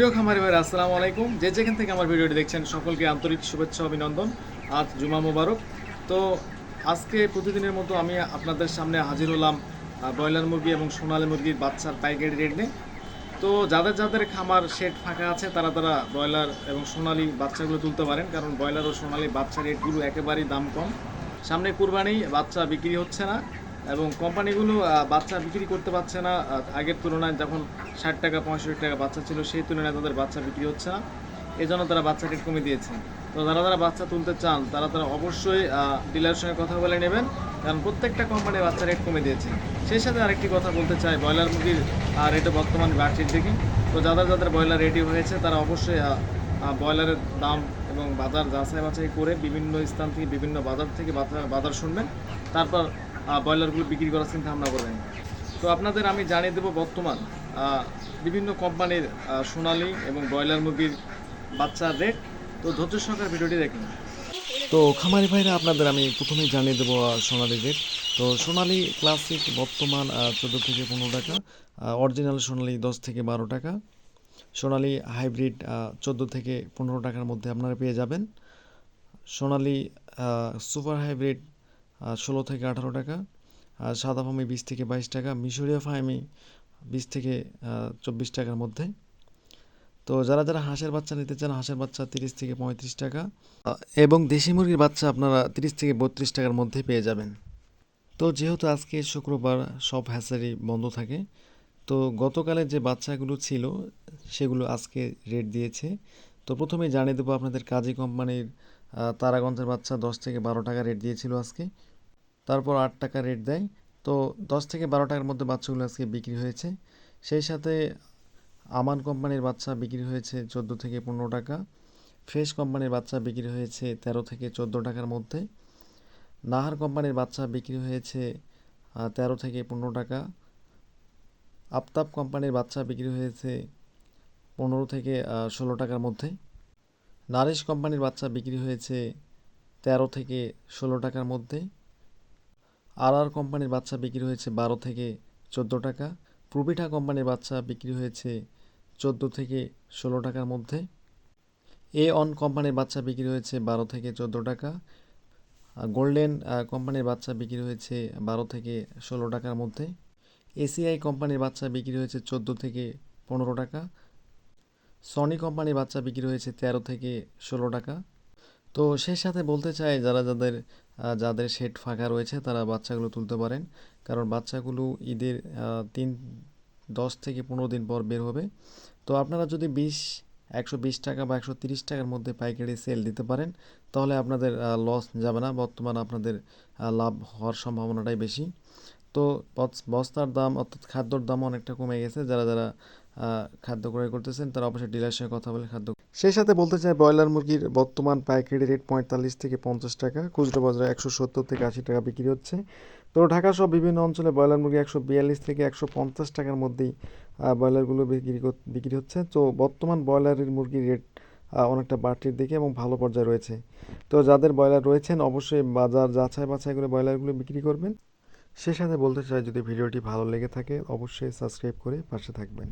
প্রিয় খামারি ভাই আসসালামু আলাইকুম। যে যেখান থেকে আমার ভিডিওটি দেখছেন, সকলকে আন্তরিক শুভেচ্ছা, অভিনন্দন। আজ জুমা মোবারক। তো আজকে প্রতিদিনের মতো আমি আপনাদের সামনে হাজির হলাম ব্রয়লার মুরগি এবং সোনালী মুরগির বাচ্চার পাইকারি রেট নিয়ে। তো যাদের যাদের খামার শেড ফাঁকা আছে, তারা তারা ব্রয়লার এবং সোনালি বাচ্চাগুলো তুলতে পারেন, কারণ ব্রয়লার ও সোনালি বাচ্চা রেটগুলো একেবারেই দাম কম। সামনে কুরবানি, বাচ্চা বিক্রি হচ্ছে না। এবং কোম্পানিগুলো বাচ্চা বিক্রি করতে পারছে না। আগের তুলনায় যখন ষাট টাকা, পঁয়ষট্টি টাকা বাচ্চা ছিল, সেই তুলনায় তাদের বাচ্চা বিক্রি হচ্ছে না। এই জন্য তারা বাচ্চা রেট কমে দিয়েছে। তো যারা যারা বাচ্চা তুলতে চান, তারা তারা অবশ্যই ডিলারের সঙ্গে কথা বলে নেবেন। কারণ প্রত্যেকটা কোম্পানি বাচ্চা রেট কমে দিয়েছে। সেই সাথে আরেকটি কথা বলতে চাই, ব্রয়লার মুরগির রেটে বর্তমান বাড়তির দিকে। তো যাদের যাদের ব্রয়লার রেডি হয়েছে, তারা অবশ্যই ব্রয়লারের দাম এবং বাজার যাচাই বাছাই করে বিভিন্ন স্থান থেকে, বিভিন্ন বাজার থেকে বাজার শুনবেন। তারপর ব্রয়লারগুলো বিক্রি করার চিন্তা ভাবনা করবেন তো আপনাদের আমি জানিয়ে দেবো বর্তমান বিভিন্ন কোম্পানির সোনালী এবং ব্রয়লার মুরগির বাচ্চার রেট তো ধৈর্য সহকারে ভিডিওটি দেখুন। তো খামারি ভাইরা, আপনাদের আমি প্রথমেই জানিয়ে দেবো সোনালী রেট তো সোনালি ক্লাসিক বর্তমান চোদ্দ থেকে পনেরো টাকা অরিজিনাল সোনালি দশ থেকে বারো টাকা, সোনালি হাইব্রিড চোদ্দ থেকে পনেরো টাকার মধ্যে আপনারা পেয়ে যাবেন। সোনালি সুপার হাইব্রিড ষোলো থেকে আঠারো টাকা, আর সাদা ফার্মি বিশ থেকে বাইশ টাকা, মিশরীয় ফার্মি বিশ থেকে চব্বিশ টাকার মধ্যে। তো যারা যারা হাঁসের বাচ্চা নিতে চান, হাঁসের বাচ্চা তিরিশ থেকে পঁয়ত্রিশ টাকা এবং দেশি মুরগির বাচ্চা আপনারা তিরিশ থেকে বত্রিশ টাকার মধ্যে পেয়ে যাবেন। তো যেহেতু আজকে শুক্রবার সব হ্যাচারি বন্ধ থাকে, তো গতকালের যে বাচ্চাগুলো ছিল, সেগুলো আজকে রেট দিয়েছে। তো প্রথমে জানিয়ে দেবো আপনাদের কাজী কোম্পানির তারাগঞ্জের বাচ্চা দশ থেকে বারো টাকা রেট দিয়েছিল আজকে। তারপর আট টাকা রেট দেয়। তো দশ থেকে বারো টাকার মধ্যে বাচ্চাগুলো আজকে বিক্রি হয়েছে। সেই সাথে আমান কোম্পানির বাচ্চা বিক্রি হয়েছে চোদ্দ থেকে পনেরো টাকা। ফ্রেশ কোম্পানির বাচ্চা বিক্রি হয়েছে তেরো থেকে চোদ্দ টাকার মধ্যে। নাহার কোম্পানির বাচ্চা বিক্রি হয়েছে তেরো থেকে পনেরো টাকা। আফতাব কোম্পানির বাচ্চা বিক্রি হয়েছে পনেরো থেকে ষোলো টাকার মধ্যে। নারিশ কোম্পানির বাচ্চা বিক্রি হয়েছে তেরো থেকে ষোলো টাকার মধ্যে। আর আর কোম্পানির বাচ্চা বিক্রি হয়েছে বারো থেকে চোদ্দ টাকা। প্রবিঠা কোম্পানির বাচ্চা বিক্রি হয়েছে চোদ্দ থেকে ষোলো টাকার মধ্যে। এ অন কোম্পানির বাচ্চা বিক্রি হয়েছে বারো থেকে চোদ্দ টাকা। গোল্ডেন কোম্পানির বাচ্চা বিক্রি হয়েছে বারো থেকে ষোলো টাকার মধ্যে। এসিআই কোম্পানির বাচ্চা বিক্রি হয়েছে চোদ্দ থেকে পনেরো টাকা। সনি কোম্পানির বাচ্চা বিক্রি হয়েছে তেরো থেকে ষোলো টাকা। তো সেই সাথে বলতে চাই, যারা যাদের যাদের শেড ফাঁকা রয়েছে, তারা বাচ্চাগুলো তুলতে পারেন। কারণ বাচ্চাগুলো ঈদের তিন, দশ থেকে পনেরো দিন পর বের হবে। তো আপনারা যদি বিশ, একশো বিশ টাকা বা একশো তিরিশ টাকার মধ্যে পাইকারি সেল দিতে পারেন, তাহলে আপনাদের লস যাবে না। বর্তমান আপনাদের লাভ হওয়ার সম্ভাবনাটাই বেশি। তো বস্তার দাম অর্থাৎ খাদ্যর দাম অনেকটা কমে গেছে। যারা যারা খাদ্য ক্রয় করতেছেন, তারা অবশ্যই ডিলারের সঙ্গে কথা বলে খাদ্য সেই সাথে বলতে চাই, ব্রয়লার মুরগির বর্তমান পাইকারি রেট পঁয়তাল্লিশ থেকে পঞ্চাশ টাকা, খুচরো বাজারে একশো সত্তর থেকে আশি টাকা বিক্রি হচ্ছে। তো ঢাকা সহ বিভিন্ন অঞ্চলে ব্রয়লার মুরগি একশো বিয়াল্লিশ থেকে একশো পঞ্চাশ টাকার মধ্যেই ব্রয়লারগুলো বিক্রি কর- বিক্রি হচ্ছে। তো বর্তমান ব্রয়লারের মুরগির রেট অনেকটা বাড়তির দিকে এবং ভালো পর্যায়ে রয়েছে। তো যাদের ব্রয়লার রয়েছেন, অবশ্যই বাজার যাচাই বাছাই করে ব্রয়লারগুলো বিক্রি করবেন। সে সাথে বলতে চাই যদি ভিডিওটি ভালো লেগে থাকে অবশ্যই সাবস্ক্রাইব করে পাশে থাকবেন।